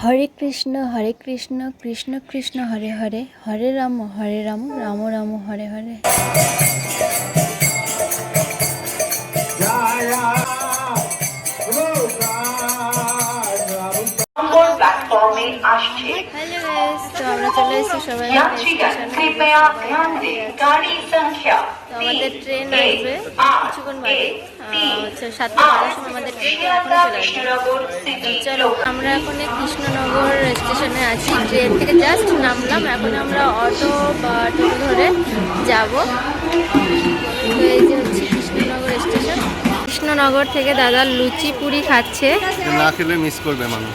হরে কৃষ্ণ হরে কৃষ্ণ কৃষ্ণ কৃষ্ণ হরে হরে হরে রাম হরে রাম রাম রাম হরে হরে আসছে ধ্যান আমরা গাড়ি সংখ্যা আমাদের ট্রেন আসবে কিছুক্ষণ বাদে হচ্ছে সাতটা বারোর সময় আমাদের ট্রেন এখন শিয়ালদা চলে আমরা এখন কৃষ্ণনগর স্টেশনে আছি। ট্রেন থেকে জাস্ট নামলাম এখন আমরা অটো বা টোটো ধরে যাব। তো এই যে হচ্ছে কৃষ্ণনগর স্টেশন। কৃষ্ণনগর থেকে দাদা লুচি পুরি খাচ্ছে। না খেলে মিস করবে মানুষ।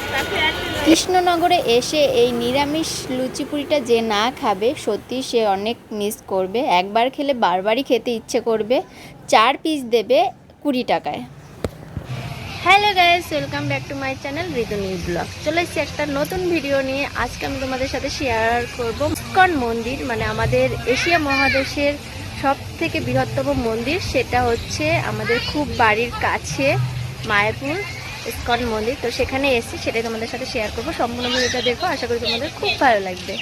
কৃষ্ণনগরে এসে এই নিরামিষ লুচি পুরিটা যে না খাবে সত্যি সে অনেক মিস করবে। একবার খেলে বারবারই খেতে ইচ্ছে করবে। চার পিস দেবে কুড়ি টাকায়। Hello guys welcome back to my channel Ritu new blog চলে এসেছি একটা নতুন ভিডিও নিয়ে। আজকে আমি তোমাদের সাথে শেয়ার করব ইস্কন মন্দির মানে আমাদের এশিয়া মহাদেশের সব থেকে বৃহত্তম মন্দির। সেটা হচ্ছে আমাদের খুব বাড়ির কাছে মায়াপুর ইস্কন মন্দির। তো সেখানে এসেছি সেটাই তোমাদের সাথে শেয়ার করব। সম্পূর্ণ ভিডিওটা দেখো আশা করি তোমাদের খুব ভালো লাগবে।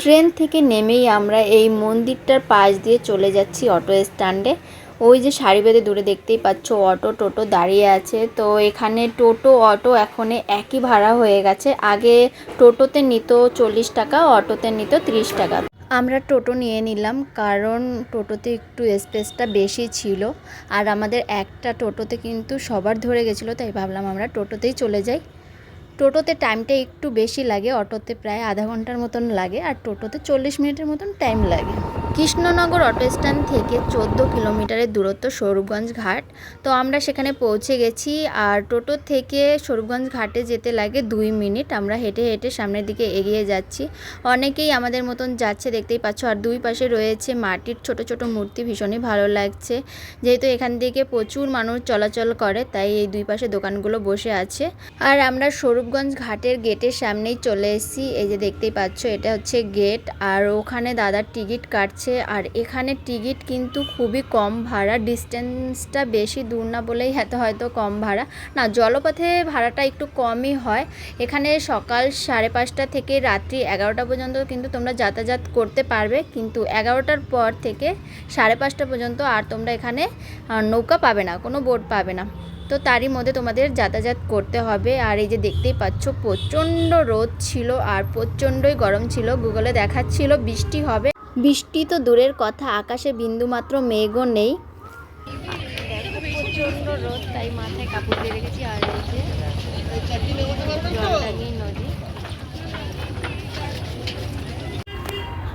ট্রেন থেকে নেমেই আমরা এই মন্দিরটার পাশ দিয়ে চলে যাচ্ছি অটো স্ট্যান্ডে। ওই যে সারি বেঁধে দূরে দেখতেই পাচ্ছ, অটো টোটো দাঁড়িয়ে আছে। তো এখানে টোটো, অটো এখন একই ভাড়া হয়ে গেছে। আগে টোটোতে নিত চল্লিশ টাকা, অটোতে নিত ত্রিশ টাকা। আমরা টোটো নিয়ে নিলাম কারণ টোটোতে একটু স্পেসটা বেশি ছিল। আর আমাদের একটা টোটোতে কিন্তু সবার ধরে গেছিল, তাই ভাবলাম আমরা টোটোতেই চলে যাই। টোটোতে টাইমটা একটু বেশি লাগে, অটোতে প্রায় আধা ঘণ্টার মতন লাগে, আর টোটোতে চল্লিশ মিনিটের মতন টাইম লাগে। কৃষ্ণনগর অটো স্ট্যান্ড থেকে চোদ্দ কিলোমিটারের দূরত্ব স্বরূপগঞ্জ ঘাট। তো আমরা সেখানে পৌঁছে গেছি আর টোটো থেকে স্বরূপগঞ্জ ঘাটে যেতে লাগে দুই মিনিট। আমরা হেঁটে হেঁটে সামনের দিকে এগিয়ে যাচ্ছি। অনেকেই আমাদের মতন যাচ্ছে, দেখতেই পাচ্ছ। আর দুই পাশে রয়েছে মাটির ছোট ছোট মূর্তি, ভীষণই ভালো লাগছে। যেহেতু এখান থেকে প্রচুর মানুষ চলাচল করে, তাই এই দুই পাশে দোকানগুলো বসে আছে। আর আমরা স্বরূপগঞ্জ ঘাটের গেটের সামনেই চলে এসেছি। এই যে দেখতেই পাচ্ছ, এটা হচ্ছে গেট। আর ওখানে দাদার টিকিট কাটছে। আর এখানে টিকিট কিন্তু খুবই কম ভাড়া ডিস্টেন্সটা বেশি দূর না বলেই এত হয়তো কম ভাড়া। না, জলপথে ভাড়াটা একটু কমই হয়। এখানে সকাল সাড়ে পাঁচটা থেকে রাত্রি এগারোটা পর্যন্ত কিন্তু তোমরা যাতায়াত করতে পারবে। কিন্তু এগারোটার পর থেকে সাড়ে পাঁচটা পর্যন্ত আর তোমরা এখানে নৌকা পাবে না, কোনো বোট পাবে না। তো তারই মধ্যে তোমাদের যাতায়াত করতে হবে। আর এই যে দেখতেই পাচ্ছ, প্রচণ্ড রোদ ছিল আর প্রচণ্ডই গরম ছিল। গুগলে দেখাচ্ছিল বৃষ্টি হবে। বৃষ্টি তো দূরের কথা আকাশে বিন্দুমাত্র মেঘও নেই। প্রচণ্ড রোদ তাই মাথায় কাপড় দিয়ে রেখেছি আর জলটাঙ্গি নদী।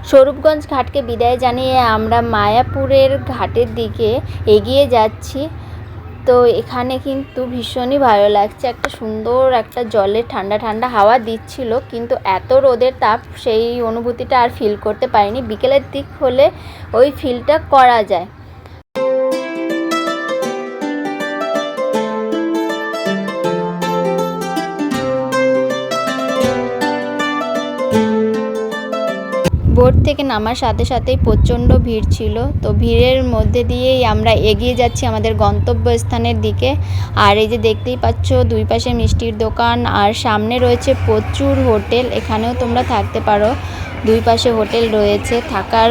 স্বরূপগঞ্জ ঘাটকে বিদায় জানিয়ে আমরা মায়াপুরের ঘাটের দিকে এগিয়ে যাচ্ছি। তো এখানে কিন্তু ভীষণই ভালো লাগছে। একটা সুন্দর একটা জলে ঠান্ডা ঠান্ডা হাওয়া দিচ্ছিল, কিন্তু এত রোদের তাপ সেই অনুভূতিটা আর ফিল করতে পারিনি। বিকেলের দিক হলে ওই ফিলটা করা যায়। বোট থেকে নামার সাথে সাথেই প্রচণ্ড ভিড় ছিল। তো ভিড়ের মধ্যে দিয়েই আমরা এগিয়ে যাচ্ছি আমাদের গন্তব্যস্থানের দিকে। আর এই যে দেখতেই পাচ্ছ, দুই পাশে মিষ্টির দোকান, আর সামনে রয়েছে প্রচুর হোটেল। এখানেও তোমরা থাকতে পারো। দুই পাশে হোটেল রয়েছে। থাকার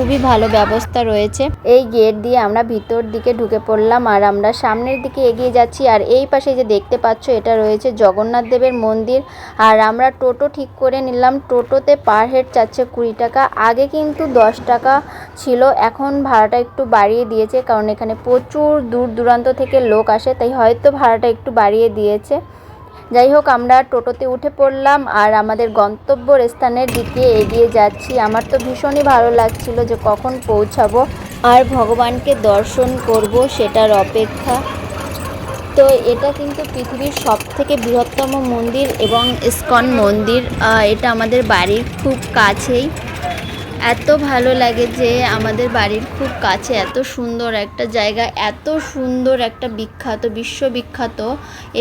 খুবই ভালো ব্যবস্থা রয়েছে। এই গেট দিয়ে আমরা ভিতর দিকে ঢুকে পড়লাম আর আমরা সামনের দিকে এগিয়ে যাচ্ছি আর এই পাশে যে দেখতে পাচ্ছ এটা রয়েছে জগন্নাথ দেবের মন্দির। আর আমরা টোটো ঠিক করে নিলাম। টোটোতে পার হেড চাচ্ছে কুড়ি টাকা। আগে কিন্তু দশ টাকা ছিল, এখন ভাড়াটা একটু বাড়িয়ে দিয়েছে কারণ এখানে প্রচুর দূর দূরান্ত থেকে লোক আসে, তাই হয়তো ভাড়াটা একটু বাড়িয়ে দিয়েছে। যাই হোক আমরা টোটোতে উঠে পড়লাম আর আমাদের গন্তব্য স্থানের দিকে এগিয়ে যাচ্ছি। আমার তো ভীষণই ভালো লাগছিল যে কখন পৌঁছাবো আর ভগবানকে দর্শন করব সেটার অপেক্ষা। তো এটা কিন্তু পৃথিবীর সব থেকে বৃহত্তম মন্দির এবং ইস্কন মন্দির। এটা আমাদের বাড়ির খুব কাছেই। এত ভালো লাগে যে আমাদের বাড়ির খুব কাছে, এত সুন্দর একটা জায়গা, এত সুন্দর একটা বিখ্যাত, বিশ্ববিখ্যাত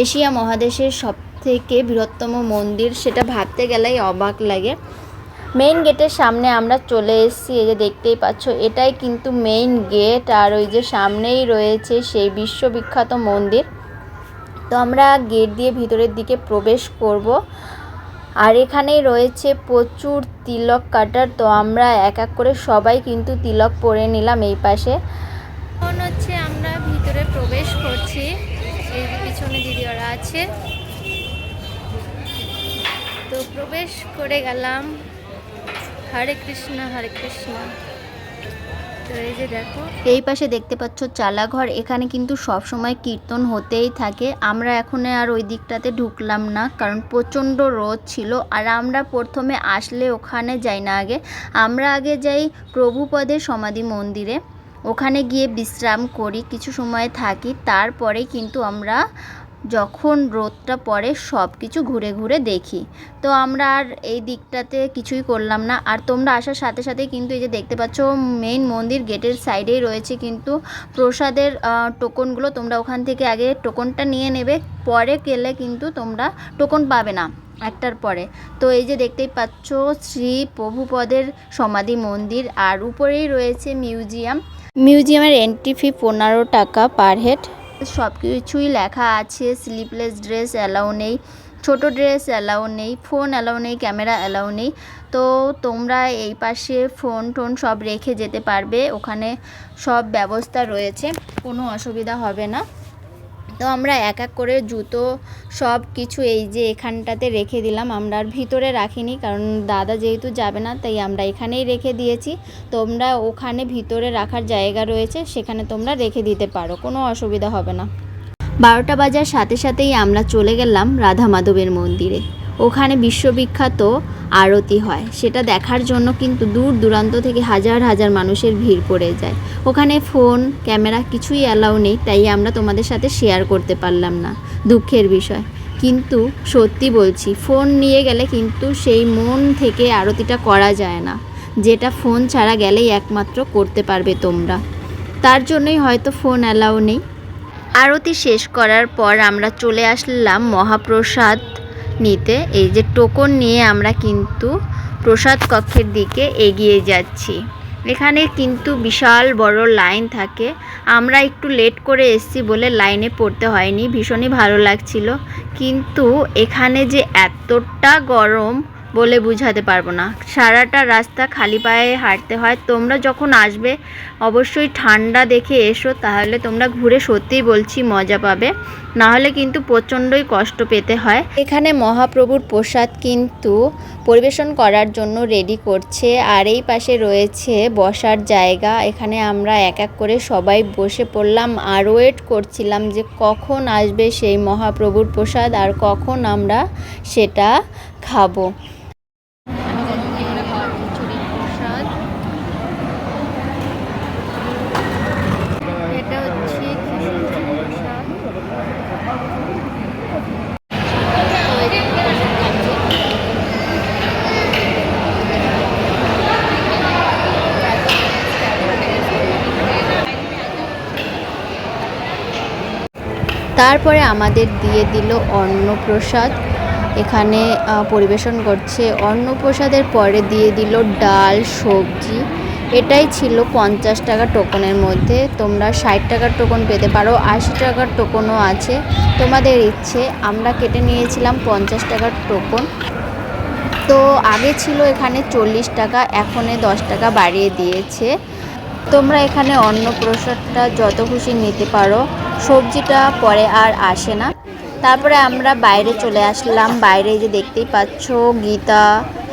এশিয়া মহাদেশের সব থেকে বৃহত্তম মন্দির সেটা ভাবতে গেলেই অবাক লাগে। মেইন গেটের সামনে আমরা চলে এসেছি, এই যে দেখতেই পাচ্ছ, এটাই কিন্তু মেইন গেট আর ওই যে সামনেই রয়েছে সেই বিশ্ববিখ্যাত মন্দির। তো আমরা গেট দিয়ে ভিতরের দিকে প্রবেশ করব, আর এখানেই রয়েছে প্রচুর তিলক কাটার, তো আমরা এক এক করে সবাই কিন্তু তিলক পরে নিলাম এই পাশে। এখন হচ্ছে আমরা ভিতরে প্রবেশ করছি, এই পিছনে দিদি ওরা আছে। প্রবেশ করে গেলাম। হরে কৃষ্ণ হরে কৃষ্ণ। এই দেখো, এই পাশে দেখতে পাচ্ছ চালাঘর। এখানে কিন্তু সব সময় কীর্তন হতেই থাকে। আমরা এখন আর ওই দিকটাতে ঢুকলাম না, কারণ প্রচণ্ড রোদ ছিল। আর আমরা প্রথমে আসলে ওখানে যাই না আগে। আমরা আগে যাই প্রভুপদের সমাধি মন্দিরে। ওখানে গিয়ে বিশ্রাম করি, কিছু সময় থাকি। তারপরে কিন্তু আমরা যখন রোদটা পড়ে সব কিছু ঘুরে ঘুরে দেখি। তো আমরা আর এই দিকটাতে কিছুই করলাম না। আর তোমরা আসার সাথে সাথে কিন্তু এই যে দেখতে পাচ্ছ মেইন মন্দির গেটের সাইডেই রয়েছে কিন্তু প্রসাদের টোকনগুলো। তোমরা ওখান থেকে আগে টোকনটা নিয়ে নেবে। পরে গেলে কিন্তু তোমরা টোকন পাবে না একটার পরে। তো এই যে দেখতেই পাচ্ছ, শ্রী প্রভুপদের সমাধি মন্দির। আর উপরেই রয়েছে মিউজিয়াম। মিউজিয়ামের এন্ট্রি ফি পনেরো টাকা পার হেড সব কিছুই লেখা আছে স্লিপলেস ড্রেস অ্যালাউ নেই, ছোট ড্রেস অ্যালাউ নেই ফোন অ্যালাউ নেই ক্যামেরা অ্যালাউ নেই। তো তোমরা এই পাশে ফোন টোন সব রেখে যেতে পারবে, ওখানে সব ব্যবস্থা রয়েছে, কোনো অসুবিধা হবে না। তো আমরা এক এক করে জুতো সব কিছু এই যে এখানটাতে রেখে দিলাম। আমরা আর ভিতরে রাখিনি কারণ দাদা যেহেতু যাবে না, তাই আমরা এখানেই রেখে দিয়েছি। তোমরা ওখানে ভিতরে রাখার জায়গা রয়েছে, সেখানে তোমরা রেখে দিতে পারো, কোনো অসুবিধা হবে না। বারোটা বাজার সাথে সাথেই আমরা চলে গেলাম রাধা মাধবের মন্দিরে। ওখানে বিশ্ববিখ্যাত আরতি হয়। সেটা দেখার জন্য কিন্তু দূর দূরান্ত থেকে হাজার হাজার মানুষের ভিড় পড়ে যায়। ওখানে ফোন, ক্যামেরা কিছুই অ্যালাউ নেই, তাই আমরা তোমাদের সাথে শেয়ার করতে পারলাম না। দুঃখের বিষয়। কিন্তু সত্যি বলছি, ফোন নিয়ে গেলে কিন্তু সেই মন থেকে আরতিটা করা যায় না। যেটা ফোন ছাড়া গেলেই একমাত্র করতে পারবে তোমরা। তার জন্যই হয়তো ফোন অ্যালাউ নেই। আরতি শেষ করার পর আমরা চলে আসলাম মহাপ্রসাদ নিতে। এই যে টোকন নিয়ে আমরা কিন্তু প্রসাদ কক্ষের দিকে এগিয়ে যাচ্ছি। এখানে কিন্তু বিশাল বড় লাইন থাকে। আমরা একটু লেট করে এসছি বলে লাইনে পড়তে হয়নি, ভীষণই ভালো লাগছিল। কিন্তু এখানে যে এতটা গরম বলে বুঝাতে পারব না। সারাটা রাস্তা খালি পায়ে হাঁটতে হয়। তোমরা যখন আসবে, অবশ্যই ঠান্ডা দেখে এসো, তাহলে তোমরা ঘুরে সত্যিই বলছি মজা পাবে। না হলে কিন্তু প্রচণ্ডই কষ্ট পেতে হয়। এখানে মহাপ্রভুর প্রসাদ কিন্তু পরিবেশন করার জন্য রেডি করছে। আর এই পাশে রয়েছে বসার জায়গা। এখানে আমরা এক এক করে সবাই বসে পড়লাম, আর ওয়েট করছিলাম যে কখন আসবে সেই মহাপ্রভুর প্রসাদ, আর কখন আমরা সেটা খাব এটা হচ্ছে খিচুড়ি প্রসাদ তারপরে আমাদের দিয়ে দিল অন্নপ্রসাদ। এখানে পরিবেশন করছে অন্নপ্রসাদের পরে দিয়ে দিল ডাল, সবজি। এটাই ছিল পঞ্চাশ টাকা টোকনের মধ্যে। তোমরা ষাট টাকার টোকন পেতে পারো, আশি টাকার টোকনও আছে। তোমাদের ইচ্ছে, আমরা কেটে নিয়েছিলাম পঞ্চাশ টাকার টোকন। তো আগে ছিল এখানে চল্লিশ টাকা, এখনে দশ টাকা বাড়িয়ে দিয়েছে। তোমরা এখানে অন্নপ্রসাদটা যত খুশি নিতে পারো। সবজিটা পরে আর আসে না। তারপরে আমরা বাইরে চলে আসলাম। বাইরে যে দেখতেই পাচ্ছ গীতা,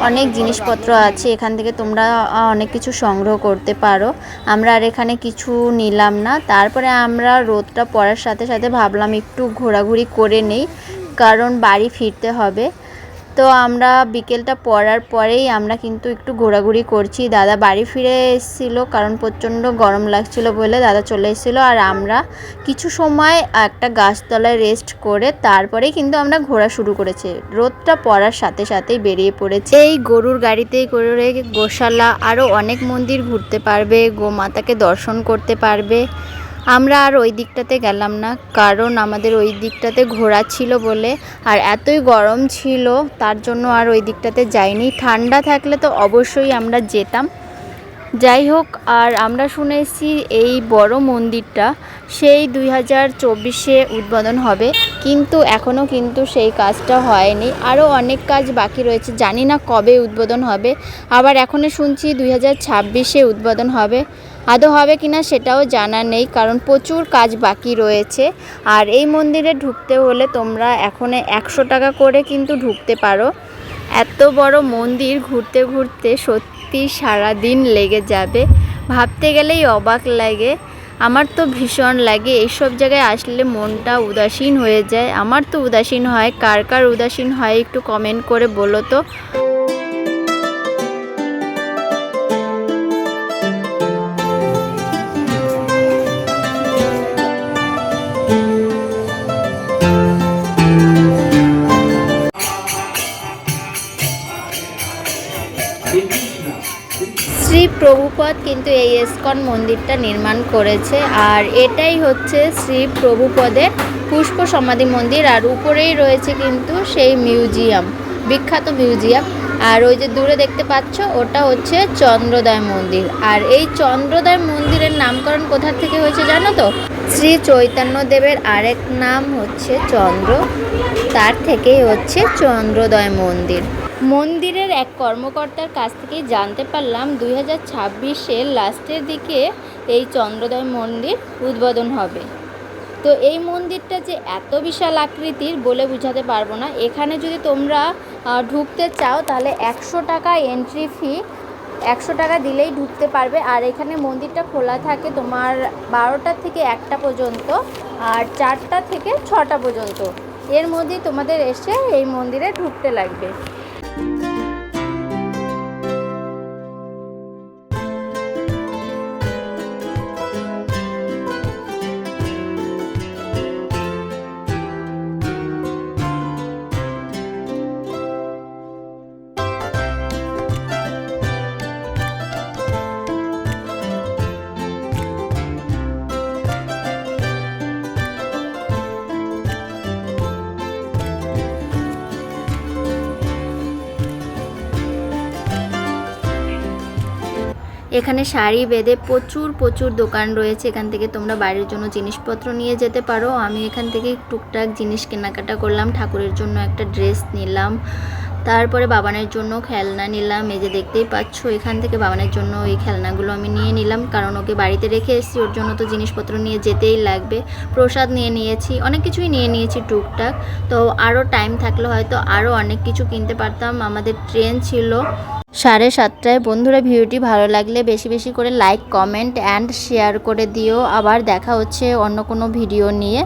অনেক জিনিসপত্র আছে। এখান থেকে তোমরা অনেক কিছু সংগ্রহ করতে পারো। আমরা আর এখানে কিছু নিলাম না। তারপরে আমরা রোদটা পড়ার সাথে সাথে ভাবলাম একটু ঘোরাঘুরি করে নেই, কারণ বাড়ি ফিরতে হবে। তো আমরা বিকেলটা পড়ার পরেই আমরা কিন্তু একটু ঘোরাঘুরি করছি। দাদা বাড়ি ফিরে এসেছিল কারণ প্রচণ্ড গরম লাগছিল বলে দাদা চলে এসেছিল আর আমরা কিছু সময় একটা গাছতলায় রেস্ট করে তারপরেই কিন্তু আমরা ঘোরা শুরু করেছি। রোদটা পড়ার সাথে সাথেই বেরিয়ে পড়েছে। এই গরুর গাড়িতেই করে গোশালা আরও অনেক মন্দির ঘুরতে পারবে, গোমাতাকে দর্শন করতে পারবে। আমরা আর ওই দিকটাতে গেলাম না, কারণ আমাদের ওই দিকটাতে ঘোরা ছিল বলে, আর এতই গরম ছিল, তার জন্য আর ওই দিকটাতে যাইনি। ঠান্ডা থাকলে তো অবশ্যই আমরা যেতাম। যাই হোক, আর আমরা শুনেছি এই বড় মন্দিরটা সেই দুই হাজার চব্বিশে উদ্বোধন হবে। কিন্তু এখনও কিন্তু সেই কাজটা হয়নি। আরও অনেক কাজ বাকি রয়েছে। জানি না কবে উদ্বোধন হবে। আবার এখনও শুনছি দুই হাজার ছাব্বিশে উদ্বোধন হবে। আদৌ হবে কিনা সেটাও জানা নেই, কারণ প্রচুর কাজ বাকি রয়েছে। আর এই মন্দিরে ঢুকতে হলে তোমরা এখন একশো টাকা করে কিন্তু ঢুকতে পারো। এত বড় মন্দির ঘুরতে ঘুরতে সত্যি সারা দিন লেগে যাবে। ভাবতে গেলেই অবাক লাগে। আমার তো ভীষণ লাগে, এইসব জায়গায় আসলে মনটা উদাসীন হয়ে যায়। আমার তো উদাসীন হয়, কার কার উদাসীন হয় একটু কমেন্ট করে বলো তো। প্রভুপদ কিন্তু এই ইস্কন মন্দিরটা নির্মাণ করেছে আর এটাই হচ্ছে শ্রী প্রভুপদের পুষ্প সমাধি মন্দির আর উপরেই রয়েছে কিন্তু সেই মিউজিয়াম, বিখ্যাত মিউজিয়াম। আর ওই যে দূরে দেখতে পাচ্ছ, ওটা হচ্ছে চন্দ্রোদয় মন্দির। আর এই চন্দ্রোদয় মন্দিরের নামকরণ কোথা থেকে হয়েছে জানো তো? শ্রী চৈতন্যদেবের আরেক নাম হচ্ছে চন্দ্র, তার থেকেই হচ্ছে চন্দ্রোদয় মন্দির। মন্দিরের এক কর্মকর্তার কাছ থেকে জানতে পারলাম দুই হাজার ছাব্বিশের লাস্টের দিকে এই চন্দ্রোদয় মন্দির উদ্বোধন হবে। তো এই মন্দিরটা যে এত বিশাল আকৃতির বলে বোঝাতে পারব না। এখানে যদি তোমরা ঢুকতে চাও তাহলে একশো টাকা এন্ট্রি ফি একশো টাকা দিলেই ঢুকতে পারবে। আর এখানে মন্দিরটা খোলা থাকে তোমার বারোটা থেকে একটা পর্যন্ত আর চারটা থেকে ছটা পর্যন্ত। এর মধ্যেই তোমাদের এসে এই মন্দিরে ঢুকতে লাগবে। এখানে শাড়ি বেঁধে প্রচুর প্রচুর দোকান রয়েছে। এখান থেকে তোমরা বাড়ির জন্য জিনিসপত্র নিয়ে যেতে পারো। আমি এখান থেকে টুকটাক জিনিস কেনাকাটা করলাম, ঠাকুরের জন্য একটা ড্রেস নিলাম, তারপরে বাবানের জন্য খেলনা নিলাম। এই যে দেখতেই পাচ্ছ, এখান থেকে বাবানের জন্য এই খেলনাগুলো আমি নিয়ে নিলাম, কারণ ওকে বাড়িতে রেখে এসেছি, ওর জন্য তো জিনিসপত্র নিয়ে যেতেই লাগবে। প্রসাদ নিয়ে নিয়েছি, অনেক কিছুই নিয়ে নিয়েছি টুকটাক। তো আরও টাইম থাকলে হয়তো আরও অনেক কিছু কিনতে পারতাম। আমাদের ট্রেন ছিল সাড়ে সাতটায়। বন্ধুরা, ভিডিওটি ভালো লাগলে বেশি বেশি করে লাইক কমেন্ট অ্যান্ড শেয়ার করে দিও। আবার দেখা হচ্ছে অন্য কোনো ভিডিও নিয়ে।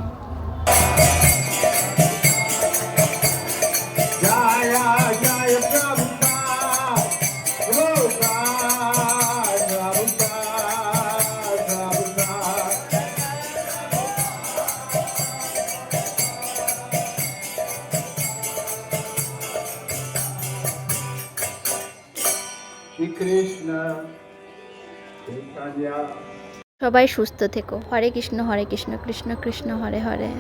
সবাই সুস্থ থেকো। হরে কৃষ্ণ হরে কৃষ্ণ কৃষ্ণ কৃষ্ণ হরে হরে।